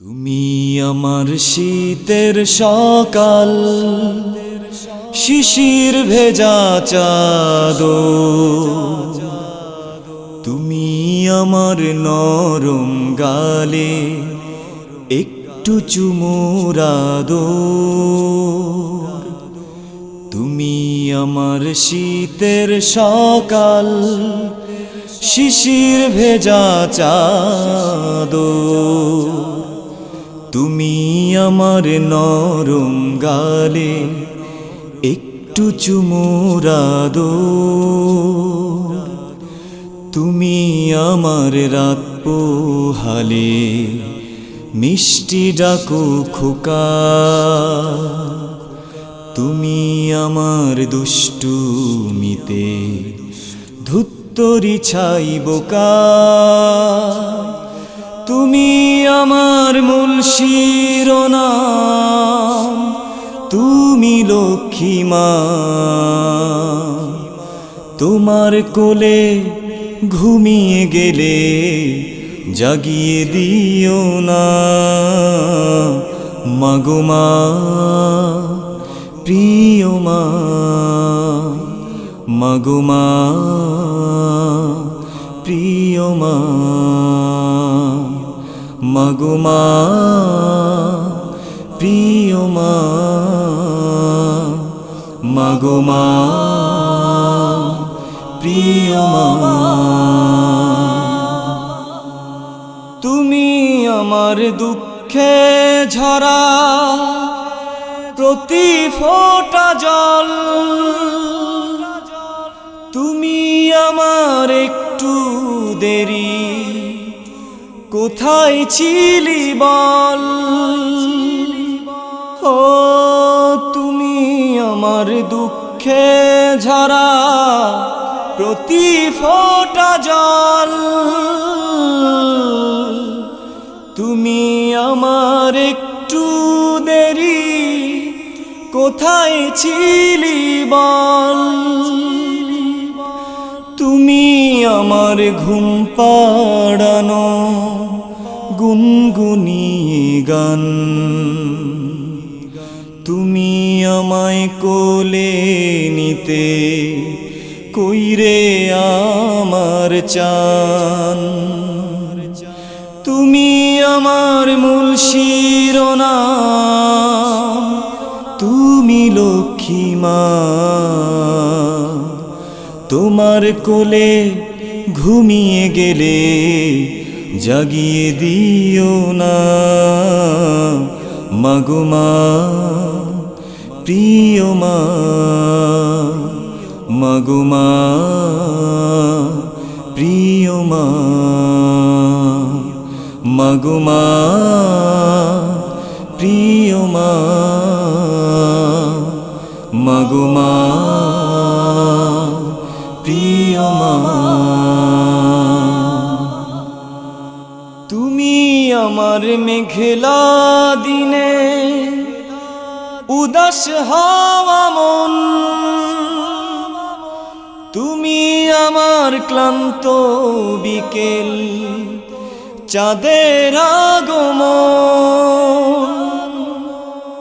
তুমি আমার শীতের সকাল শিশির ভেজা চাঁদ তুমি আমার নরম গালে একটু চুমুরাদ তুমি আমার শীতের সকাল, শিশির ভেজা চাঁদ তুমি আমার নরম গালে একটু চুমুরাদ তুমি আমার রাত পোহালে মিষ্টি ডাকু খোকা। তুমি আমার দুষ্টুমিতে ধুত্তরি ছাই বোকা তুমি আমার মূল শিরোনাম, তুমি লক্ষ্মী মা। তোমার কোলে ঘুমিয়ে গেলে জাগিয়ে দিও না। মাগোমা মাগোমা প্রিয় মা মাগোমা প্রিয় মা মাগোমা প্রিয় মা তুমি আমার দুঃখে ঝরা প্রতি ফোঁটা জল। আমার একটু দেরি। কোথায় ছিলি বল? ও, তুমি আমার দুঃখে ঝরা প্রতি ফোঁটা জল। তুমি আমার একটু দেরি। কোথায় ছিলি বল? তুমি আমার ঘুম পাড়ানো, গুনগুনিয়ে গান। তুমি আমায় কোলে নিতে, কইরে আমার চান। তুমি আমার মূল শিরোনাম, তুমি লক্ষ্মী মা। তোমার কোলে ঘুমিয়ে গেলে জাগিয়ে দিও না। মাগুমা প্রিয় মা মাগুমা প্রিয় মা মাগুমা প্রিয় মা মাগুমা তুমি আমার মেঘলা দিনে উদাস হাওয়া মন। তুমি আমার ক্লান্ত বিকেল চাঁদের আগমন।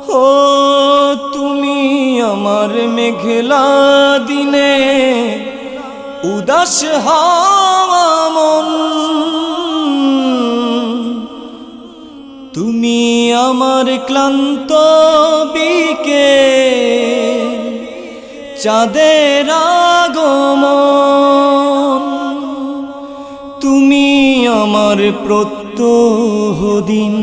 ও, তুমি আমার মেঘলা দিনে উদাস হাওয়া মন। তুমি আমার ক্লান্ত বিকে, চাঁদের আগমন। তুমি আমার প্রত্যহ দিন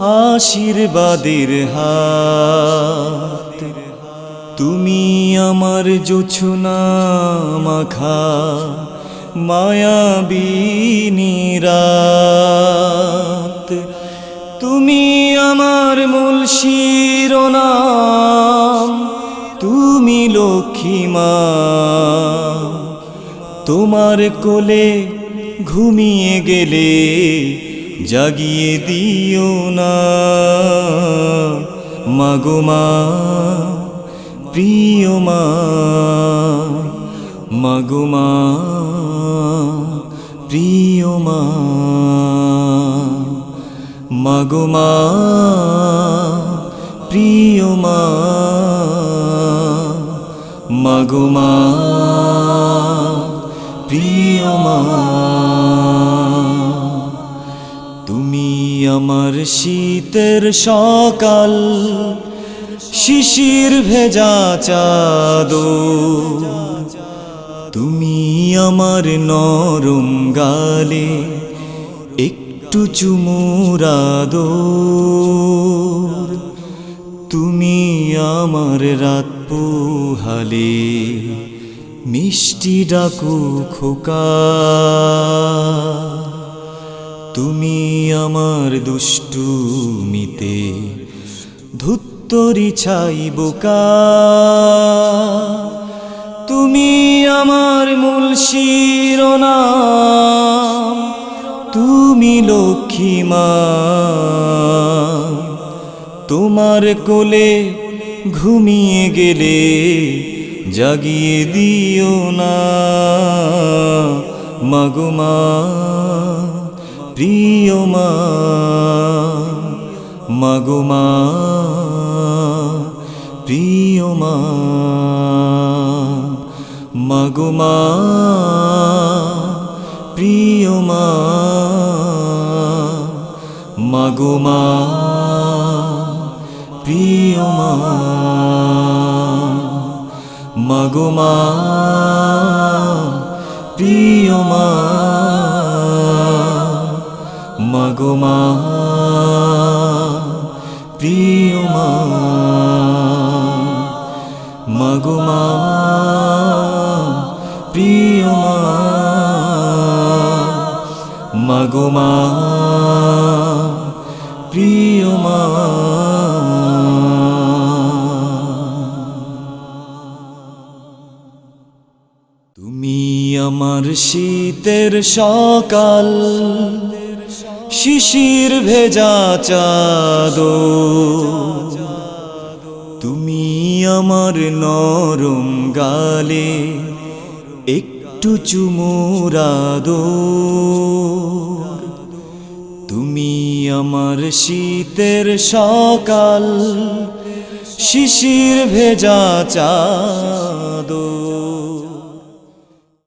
আশীর্বাদের হাত। তুমি আমার জোছনা মাখা মায়াবিনী শিরোনাম, তুমি লক্ষ্মী মা তোমার কোলে ঘুমিয়ে গেলে জাগিয়ে দিও না। মাগো মা, প্রিয় মা মাগুমা প্রিয় মা মাগুমা প্রিয় মা মাগুমা প্রিয় মা, তুমি আমার শীতের সকাল, শিশির ভেজা চাদো তুমি আমার নরম গালে একটু চুমুরাদো তুমি আমার রাত পোহালে, মিষ্টি ডাকু খোকা। তুমি আমার দুষ্টুমিতে ধুত্তরি ছাই বোকা। তুমি আমার মূল শিরোনাম, তুমি লক্ষ্মী মা। তোমার কোলে ঘুমিয়ে গেলে জাগিয়ে দিও না। মাগুমা প্রিয় মা মাগুমা প্রিয় মা মাগুমা প্রিয় মা মাগুমা প্রিয় মা মাগো মা, প্রিয় মা মাগো মা, প্রিয় মা মাগো মা, প্রিয় মা মাগো মা। আমার শীতের সকাল, শিশির ভেজা চাদো তুমি আমার নরম গালে একটু চুমুরাদো তুমি আমার শীতের সকাল, শিশির ভেজা চাদো